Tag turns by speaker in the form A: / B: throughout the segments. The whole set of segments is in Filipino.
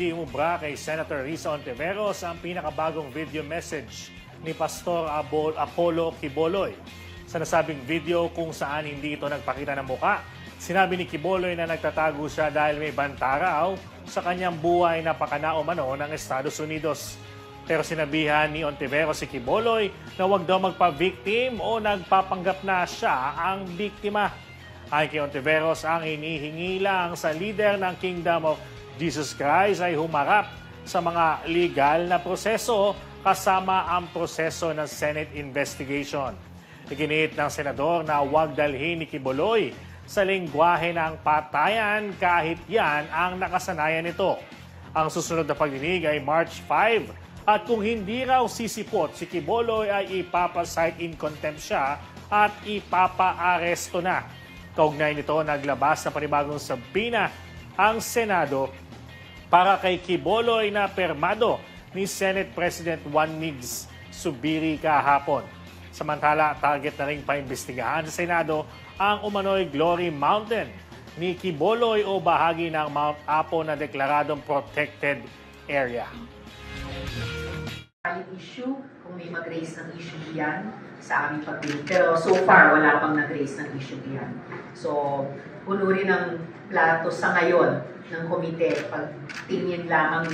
A: hindi umubra kay Senator Risa Ontiveros ang pinakabagong video message ni Pastor Abol Apollo Kiboloy. Sa nasabing video kung saan hindi ito nagpakita ng muka, sinabi ni Kiboloy na nagtatago siya dahil may banta raw sa kanyang buhay na pakanao mano ng Estados Unidos. Pero sinabihan ni Ontiveros si Kiboloy na huwag daw magpa-victim o nagpapanggap na siya ang biktima. Ay kay Ontiveros, ang hinihingi lang sa leader ng Kingdom of Jesus Christ ay humarap sa mga legal na proseso kasama ang proseso ng Senate investigation. Iginit ng senador na huwag dalhin ni Kiboloy sa lingwahe ng patayan kahit yan ang nakasanayan nito. Ang susunod na pagdinig ay March 5 at kung hindi raw sisipot si Kiboloy ay ipapasight in contempt siya at ipapa-aresto na. Kaugnay nito, naglabas na panibagong sabina ang Senado para kay Kiboloy na permado ni Senate President Juan Migs Subiri kahapon. Samantala, target na rin paimbestigahan sa Senado ang umano'y Glory Mountain ni Kiboloy o bahagi ng Mount Apo na deklaradong protected area.
B: Valid issue, kung may mag-raise ng issue diyan sa aming pagdinig. Pero so far, wala pang nag-raise ng issue diyan. So, puno rin ng plato sa ngayon ng komite pag tingin lamang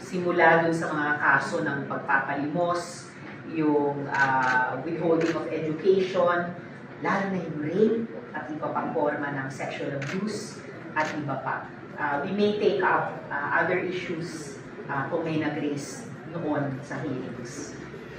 B: simula dun sa mga kaso ng pagpapalimos, yung ah, withholding of education, lalo na yung rape at iba pang forma ng sexual abuse at iba pa. Ah, we may take up ah, other issues ah, kung may nag-raise noon sa hearings.